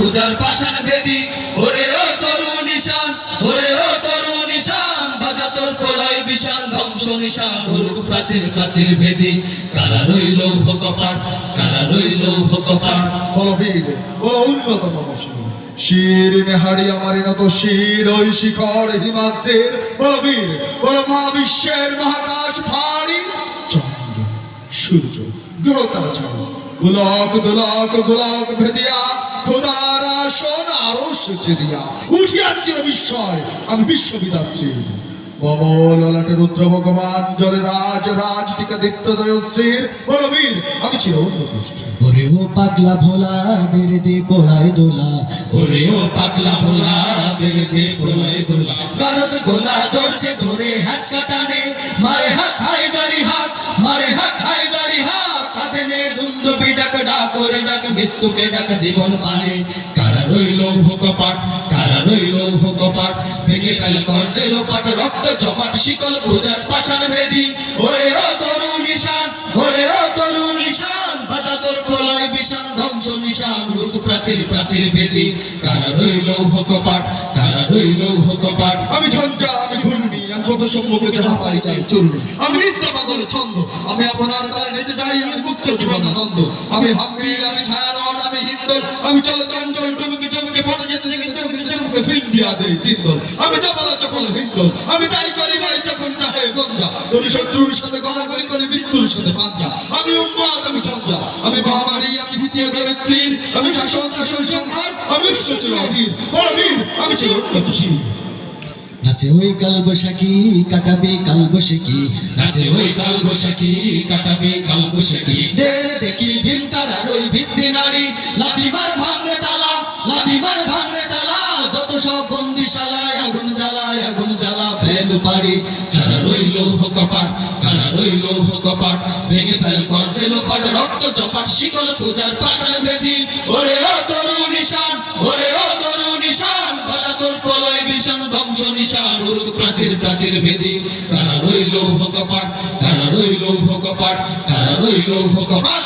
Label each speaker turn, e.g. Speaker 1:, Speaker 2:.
Speaker 1: পূজার পাশান ভেদি ওরে ও তরু নিশান, ওরে ও তরু নিশান, বাজা তোর প্রলয় বিশাল, ধ্বংস নিশান। ধরুক প্রাচীর প্রাচীর ভেদি কারা রইল কপাট কারা রইল কপাট
Speaker 2: বলবীর বল উন্নতম শির শির নেহারি আমার নত শির, ওই শিখর হিমাদ্রের। বলবীর বল মহাবিশ্বের মহাকাশ ফাড়ি। চন্দ্র, সূর্য গ্রহ তারা ছাড়ো গোলক, দোলক, গোলক ভেদিয়া
Speaker 1: পাগলা ভোলা বের দে পোড়ায় দোলা। ওরে ও পাগলা ভোলা বের দে পোড়ায় দোলা। গারদ গোলা জড়ছে ধরে হাজ কাটানে। মারে হাত হায়দারি হাত, মারে হাত হায়দারি হাত। কাঁদনে দুন্দবি, ডাক ডাক, ওরে ডাক, মৃত্যুকে ডাক, জীবন পানে রইল ভোকপাট কারা রইল ভোকপাট ভেঙে ফেল কর্ণে লোপাট রক্ত জমাট, শিকল পূজার পাষাণ বেদি। ওরে ও তরু নিশান, ওরে ও তরু নিশান বাধা তোর প্রলয় বিশান ধ্বংস নিশান, রূপ প্রাচীর প্রাচীর বেদি। কারা রইল ভোকপাট কারা রইল ভোকপাট
Speaker 2: আমি ঝঞ্ঝা, আমি ঘূর্ণি, আমি কত সম্মুখে যাহা পাই যাই চলবে আমি নিত্য পাগল ছন্দ, আমি আপনার গায়ে নেচে যাই, আমি মুক্ত জীবন আনন্দ আমি হাম্বির আমি ছায়ানট আমি চলো চঞ্চল টুমুকে চমুকে পদে যেতে চমুকে চমকে ফিন্দিয়া দেই তিন্দল আমি চপলা চপল হিন্দল আমি তাই করি ভাই যখন চাহে বন্ধা ওর শত্রুর সাথে গলাগলি করে মৃত্যুর সাথে পাঞ্জা আমি উম্মাদ আমি চঞ্জা আমি মহামারী আমি দ্বিতীয় দেবত্রীর আমি শাসন শাসন সংহার আমি বিশ্বচির অধীর আমি ছিল উন্নতশীল
Speaker 1: নাচে ওই কাল বৈশাখী কাটাবে কাল বৈশাখী নাচে ওই কাল বৈশাখী কাটাবে কাল বৈশাখী দেখি ভীম তারার ওই ভিত্তি নারী। লাঠিমার ভাঙরে তালা লাঠিমার ভাঙরে তালা। যত সব বন্দিশালায় আগুন জ্বালায়, আগুন জ্বালা, ফেল পারি কারা রইল কপাট, কারা রইল কপাট? ভেঙে ফেল কর, ফেল পাট রক্ত চপাট, শিকল পূজার পাশান বেদি। ওরে ও তরু নিশান ওরে ও ধ্বংস নিশান উর্গ প্রাচীর প্রাচীর ভেদি। কারা রইল কপাট কারা রইল কপাট কারা রইল কপাট